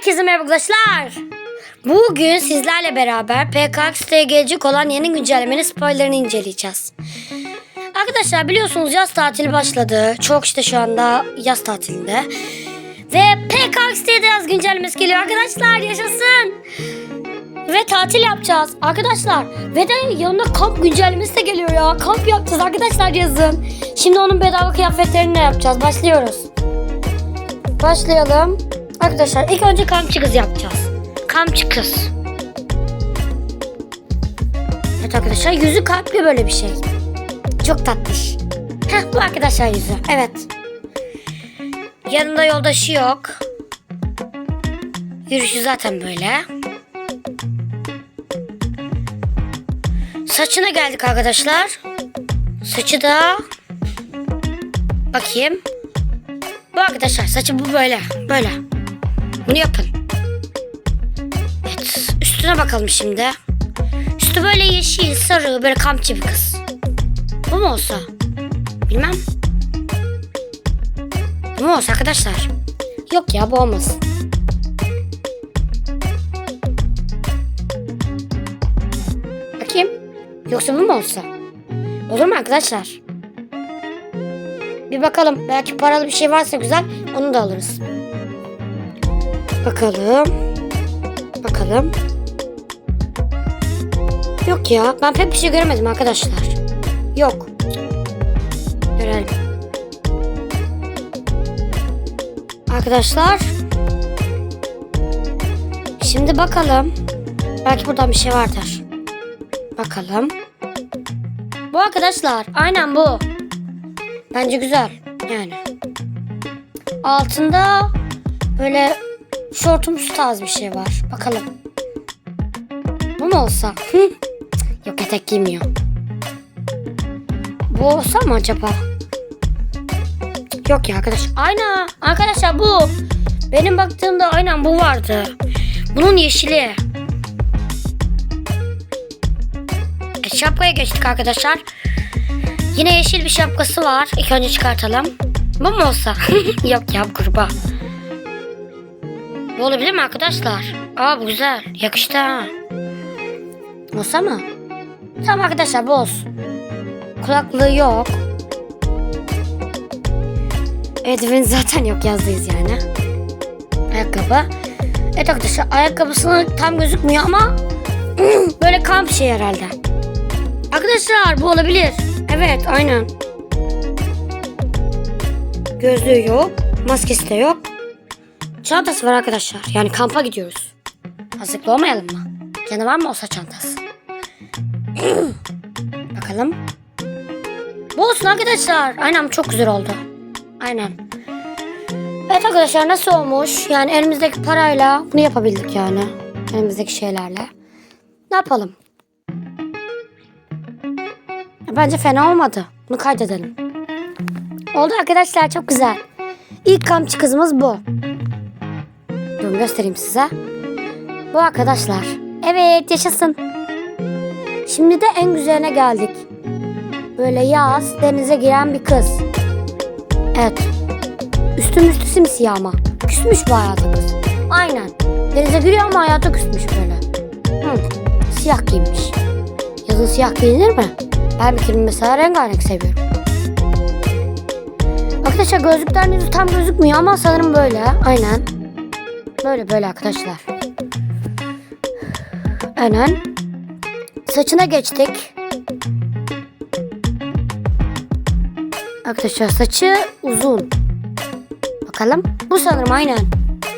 Herkese merhaba arkadaşlar. Bugün sizlerle beraber PKX'te gelecek olan yeni güncellemenin spoilerını inceleyeceğiz. Arkadaşlar biliyorsunuz yaz tatili başladı. Çok işte şu anda yaz tatilinde. Ve PKX'te de yaz güncellemesi geliyor arkadaşlar yaşasın. Ve tatil yapacağız arkadaşlar. Ve de yanında kamp güncellemesi de geliyor ya. Kamp yapacağız arkadaşlar yazın. Şimdi onun bedava kıyafetlerini de yapacağız. Başlıyoruz. Başlayalım. Arkadaşlar ilk önce kampçı kız yapacağız. Kampçı kız. Evet arkadaşlar yüzü kalpli böyle bir şey. Çok tatlış. Heh bu arkadaşlar yüzü. Evet. Yanında yoldaşı yok. Yürüyüşü zaten böyle. Saçına geldik arkadaşlar. Saçı da bakayım. Bu arkadaşlar saçı bu böyle. Böyle. Bunu yapın. Evet. Üstüne bakalım şimdi. Üstü böyle yeşil, sarı, böyle kampçı bir kız. Bu mu olsa? Bilmem. Bu mu olsa arkadaşlar? Yok ya bu olmasın. Bakayım. Yoksa bu mu olsa? Olur mu arkadaşlar? Bir bakalım. Belki paralı bir şey varsa güzel onu da alırız. Bakalım. Bakalım. Yok ya. Ben pek bir şey göremedim arkadaşlar. Yok. Görelim. Arkadaşlar. Şimdi bakalım. Belki buradan bir şey vardır. Bakalım. Bu arkadaşlar. Aynen bu. Bence güzel. Yani. Altında böyle şortumsu tarz bir şey var. Bakalım. Bu mu olsa? Hı. Yok etek giymiyor. Bu olsa mı acaba? Yok ya arkadaş. Aynen. Arkadaşlar bu. Benim baktığımda aynen bu vardı. Bunun yeşili. E, şapkaya geçtik arkadaşlar. Yine yeşil bir şapkası var. İlk önce çıkartalım. Bu mu olsa? Yok ya kurbağa. Bu olabilir mi arkadaşlar? Aa bu güzel. Yakıştı ha. Olsa mı? Tamam arkadaşlar bu olsun. Kulaklığı yok. Eldiven zaten yok yazdıyız yani. Ayakkabı. Evet arkadaşlar ayakkabısını tam gözükmüyor ama böyle kamp şey herhalde. Arkadaşlar bu olabilir. Evet aynen. Gözlüğü yok. Maskesi de yok. Çantası var arkadaşlar. Yani kampa gidiyoruz. Hazırlıklı olmayalım mı? Yanı var mı olsa çantası? Bakalım. Bu olsun arkadaşlar. Aynen çok güzel oldu. Aynen. Evet arkadaşlar nasıl olmuş? Yani elimizdeki parayla bunu yapabildik yani. Elimizdeki şeylerle. Ne yapalım? Bence fena olmadı. Bunu kaydedelim. Oldu arkadaşlar çok güzel. İlk kampçı kızımız bu. Durun göstereyim size. Bu arkadaşlar. Evet yaşasın. Şimdi de en güzeline geldik. Böyle yaz denize giren bir kız. Evet. Üstüm üstü simsiyah ama. Küsmüş bu hayata kız. Aynen. Denize giriyor ama hayata küsmüş böyle. Hı. Siyah giymiş. Yazın siyah giyilir mi? Ben bir kelime mesela rengarenk seviyorum. Arkadaşlar gözlüklerin yüzü tam gözükmüyor ama sanırım böyle. Aynen. Böyle böyle arkadaşlar. Aynen. Saçına geçtik. Arkadaşlar saçı uzun. Bakalım. Bu sanırım aynen.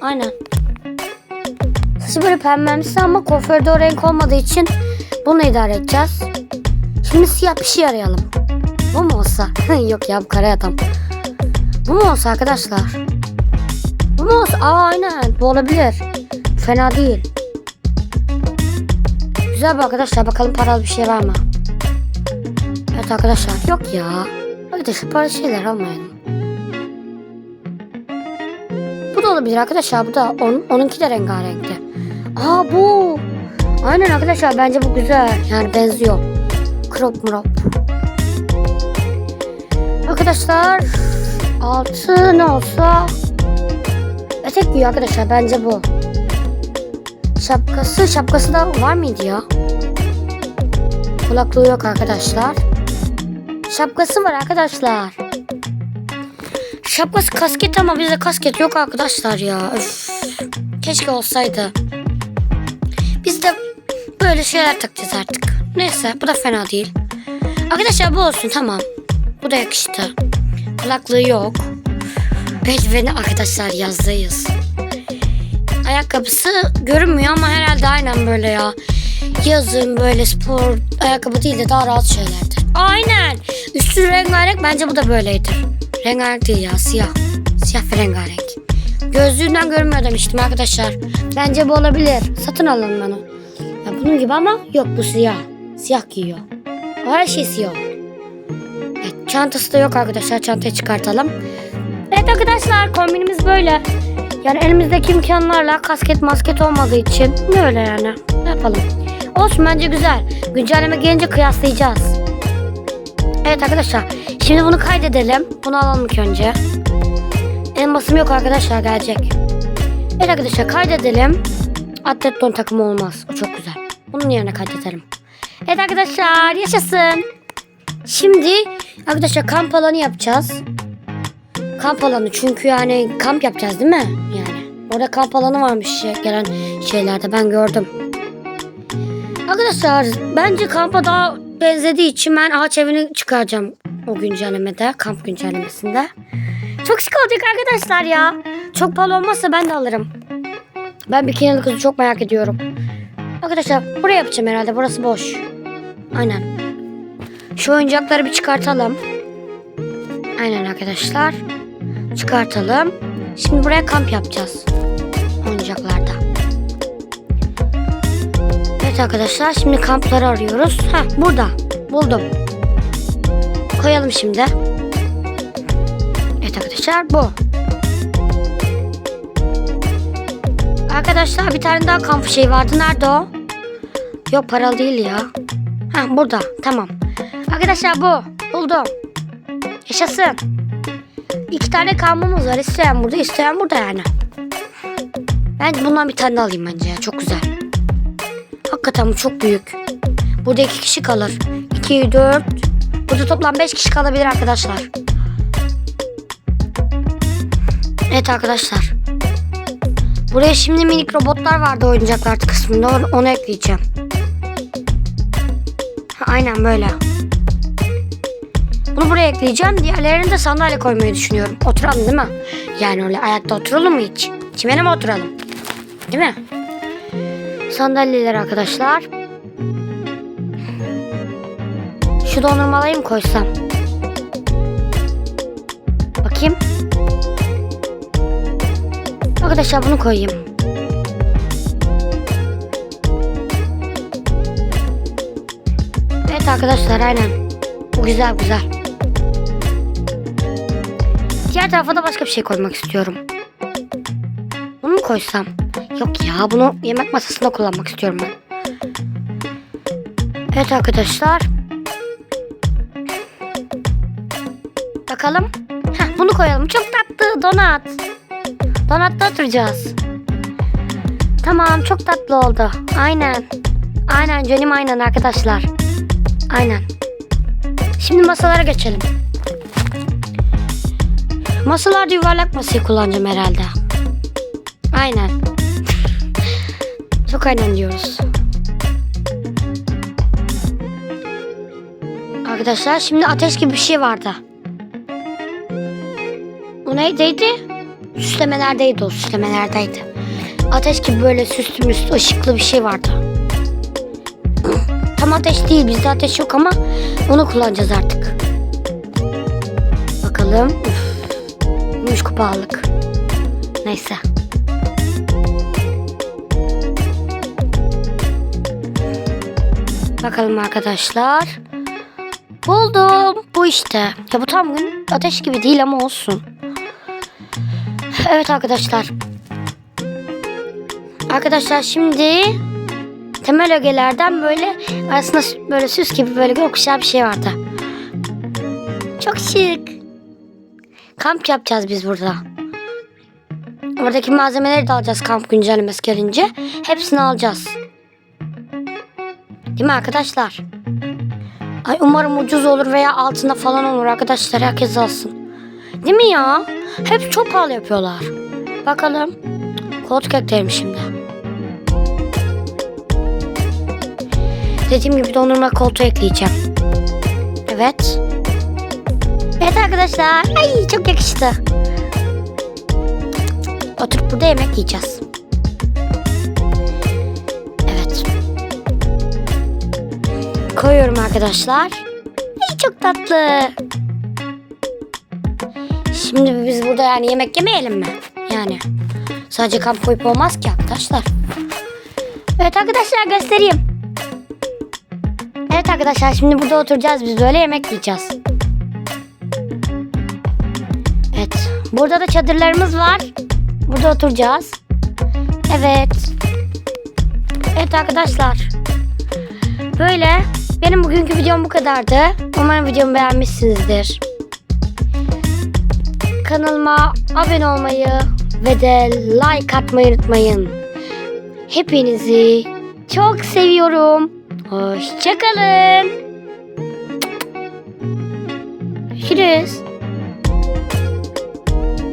Aynen. Saçı böyle pembemsi ama kuaförde o renk olmadığı için bunu idare edeceğiz. Şimdi siyah bir şey arayalım. Bu mu olsa? Yok ya bu kara adam. Bu mu olsa arkadaşlar? Bu aynen bu olabilir. Fena değil. Güzel bu arkadaşlar. Bakalım paralı bir şey var mı? Evet arkadaşlar. Yok ya. Arkadaşlar paralı şeyler almayalım. Bu da olabilir arkadaşlar. Bu da on, onunki de rengarenkti. Aa bu. Aynen arkadaşlar bence bu güzel. Yani benziyor. Crop mrop. Arkadaşlar altı olsa Etek giyiyor arkadaşlar. Bence bu. Şapkası, şapkası da var mıydı ya? Kulaklığı yok arkadaşlar. Şapkası var arkadaşlar. Şapkası kasket ama bizde kasket yok arkadaşlar ya. Öf. Keşke olsaydı. Biz de böyle şeyler takacağız artık. Neyse bu da fena değil. Arkadaşlar bu olsun tamam. Bu da yakıştı. Kulaklığı yok. Eldiveni arkadaşlar yazdayız. Ayakkabısı görünmüyor ama herhalde aynen böyle ya. Yazın böyle spor ayakkabı değil de daha rahat şeylerdir. Aynen. Üstü rengarenk bence bu da böyledir. Rengarenk değil ya siyah. Siyah ve rengarenk. Gözlüğünden görünmüyor demiştim arkadaşlar. Bence bu olabilir. Satın alın bunu. Ya bunun gibi ama yok bu siyah. Siyah giyiyor. O her şey siyah. Evet, çantası da yok arkadaşlar. Çantayı çıkartalım. Evet arkadaşlar kombinimiz böyle. Yani elimizdeki imkanlarla kasket masket olmadığı için böyle yani. Ne yapalım? Olsun bence güzel. Güncelleme gelince kıyaslayacağız. Evet arkadaşlar. Şimdi bunu kaydedelim. Bunu alalım ilk önce. Elmasım yok arkadaşlar gelecek. Evet arkadaşlar kaydedelim. Atlet don takımı olmaz. O çok güzel. Bunun yerine kaydedelim. Evet arkadaşlar yaşasın. Şimdi arkadaşlar kamp alanı yapacağız. Kamp alanı çünkü yani kamp yapacağız değil mi? Yani orada kamp alanı varmış gelen şeylerde ben gördüm. Arkadaşlar bence kampa daha benzediği için ben ağaç evini çıkaracağım o güncellemede kamp güncellemesinde. Çok şık olacak arkadaşlar ya. Çok pahalı olmazsa ben de alırım. Ben bikinili kızı çok merak ediyorum. Arkadaşlar buraya yapacağım herhalde burası boş. Aynen. Şu oyuncakları bir çıkartalım. Aynen arkadaşlar. Çıkartalım. Şimdi buraya kamp yapacağız. Oyuncaklarda. Evet arkadaşlar şimdi kampları arıyoruz. Heh burada. Buldum. Koyalım şimdi. Evet arkadaşlar bu. Arkadaşlar bir tane daha kamp şey vardı. Nerede o? Yok paralı değil ya. Ha burada. Tamam. Arkadaşlar bu. Buldum. Yaşasın. İki tane kampımız var. İsteyen burada, isteyen burada yani. Ben bundan bir tane alayım bence ya. Çok güzel. Hakikaten bu çok büyük. Burada iki kişi kalır. İki, dört. Burada toplam beş kişi kalabilir arkadaşlar. Evet arkadaşlar. Buraya şimdi minik robotlar vardı oyuncaklar kısmında. Onu, ekleyeceğim. Aynen böyle. Bunu buraya ekleyeceğim. Diğerlerini de sandalye koymayı düşünüyorum. Oturalım değil mi? Yani öyle ayakta oturalım mı hiç? Çimene mi oturalım? Değil mi? Sandalyeler arkadaşlar. Şu dondurmalayı mı koysam? Bakayım. Arkadaşlar bunu koyayım. Evet arkadaşlar aynen. Bu güzel güzel. Diğer tarafa da başka bir şey koymak istiyorum. Bunu mu koysam? Yok ya bunu yemek masasında kullanmak istiyorum ben. Evet arkadaşlar. Bakalım. Heh, bunu koyalım. Çok tatlı donat. Donatta oturacağız. Tamam çok tatlı oldu. Aynen. Aynen canım aynen arkadaşlar. Aynen. Şimdi masalara geçelim. Masalarda yuvarlak masayı kullanacağım herhalde. Aynen. Çok aynen diyoruz. Arkadaşlar şimdi ateş gibi bir şey vardı. O neydiydi? Süslemelerdeydi o süslemelerdeydi. Ateş gibi böyle süslü müslü ışıklı bir şey vardı. Tam ateş değil bizde ateş yok ama onu kullanacağız artık. Bakalım. Üf. Gümüş kupa aldık. Neyse. Bakalım arkadaşlar. Buldum. Bu işte. Ya bu tam gün ateş gibi değil ama olsun. Evet arkadaşlar. Arkadaşlar şimdi temel ögelerden böyle aslında böyle süs gibi böyle gökkuşağı bir şey vardı. Çok şık. Kamp yapacağız biz burada. Oradaki malzemeleri de alacağız kamp güncellemesi gelince. Hepsini alacağız. Değil mi arkadaşlar? Ay umarım ucuz olur veya altında falan olur arkadaşlar. Herkes alsın. Değil mi ya? Hep çok pahalı yapıyorlar. Bakalım. Koltuk ekleyelim şimdi. Dediğim gibi dondurma koltuğu ekleyeceğim. Evet. Evet arkadaşlar. Ay çok yakıştı. Oturup burada yemek yiyeceğiz. Evet. Koyuyorum arkadaşlar. Ay çok tatlı. Şimdi biz burada yani yemek yemeyelim mi? Yani sadece kamp koyup olmaz ki arkadaşlar. Evet arkadaşlar göstereyim. Evet arkadaşlar şimdi burada oturacağız biz böyle yemek yiyeceğiz. Burada da çadırlarımız var. Burada oturacağız. Evet. Evet arkadaşlar. Böyle. Benim bugünkü videom bu kadardı. Umarım videomu beğenmişsinizdir. Kanalıma abone olmayı ve de like atmayı unutmayın. Hepinizi çok seviyorum. Hoşçakalın. Görüşürüz.